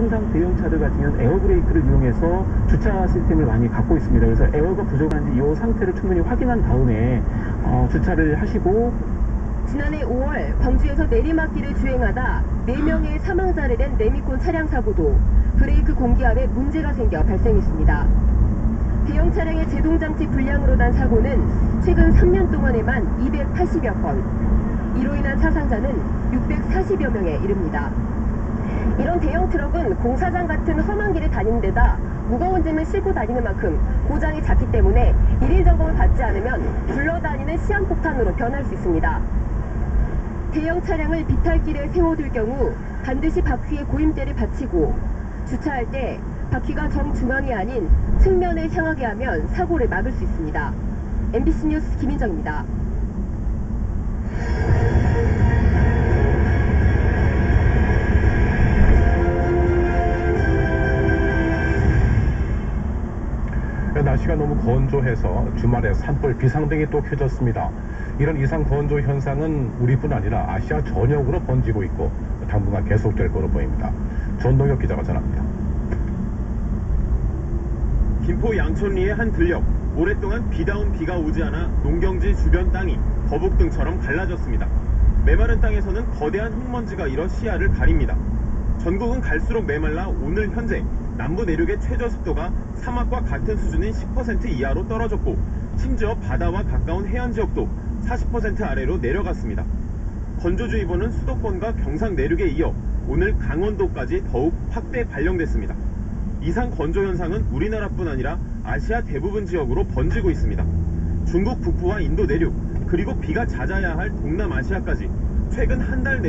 통상 대형차들 같은 경우는 에어브레이크를 이용해서 주차 시스템을 많이 갖고 있습니다. 그래서 에어가 부족한지 이 상태를 충분히 확인한 다음에 어, 주차를 하시고 지난해 5월 광주에서 내리막길을 주행하다 4명의 사망자를 낸 레미콘 차량 사고도 브레이크 공기압에 문제가 생겨 발생했습니다. 대형 차량의 제동장치 불량으로 난 사고는 최근 3년 동안에만 280여 건, 이로 인한 사상자는 640여 명에 이릅니다. 이런 대형 트럭은 공사장 같은 험한 길을 다니는 데다 무거운 짐을 싣고 다니는 만큼 고장이 잦기 때문에 일일 점검을 받지 않으면 굴러다니는 시한폭탄으로 변할 수 있습니다. 대형 차량을 비탈길에 세워둘 경우 반드시 바퀴에 고임대를 받치고 주차할 때 바퀴가 정중앙이 아닌 측면을 향하게 하면 사고를 막을 수 있습니다. MBC 뉴스 김인정입니다. 날씨가 너무 건조해서 주말에 산불 비상등이 또 켜졌습니다. 이런 이상 건조 현상은 우리뿐 아니라 아시아 전역으로 번지고 있고 당분간 계속될 거로 보입니다. 전동혁 기자가 전합니다. 김포 양천리의 한 들녘 오랫동안 비다운 비가 오지 않아 농경지 주변 땅이 거북등처럼 갈라졌습니다. 메마른 땅에서는 거대한 흙먼지가 일어 시야를 가립니다. 전국은 갈수록 메말라 오늘 현재 남부 내륙의 최저 습도가 사막과 같은 수준인 10% 이하로 떨어졌고 심지어 바다와 가까운 해안 지역도 40% 아래로 내려갔습니다. 건조주의보는 수도권과 경상 내륙에 이어 오늘 강원도까지 더욱 확대 발령됐습니다. 이상 건조 현상은 우리나라뿐 아니라 아시아 대부분 지역으로 번지고 있습니다. 중국 북부와 인도 내륙, 그리고 비가 잦아야 할 동남아시아까지 최근 한달내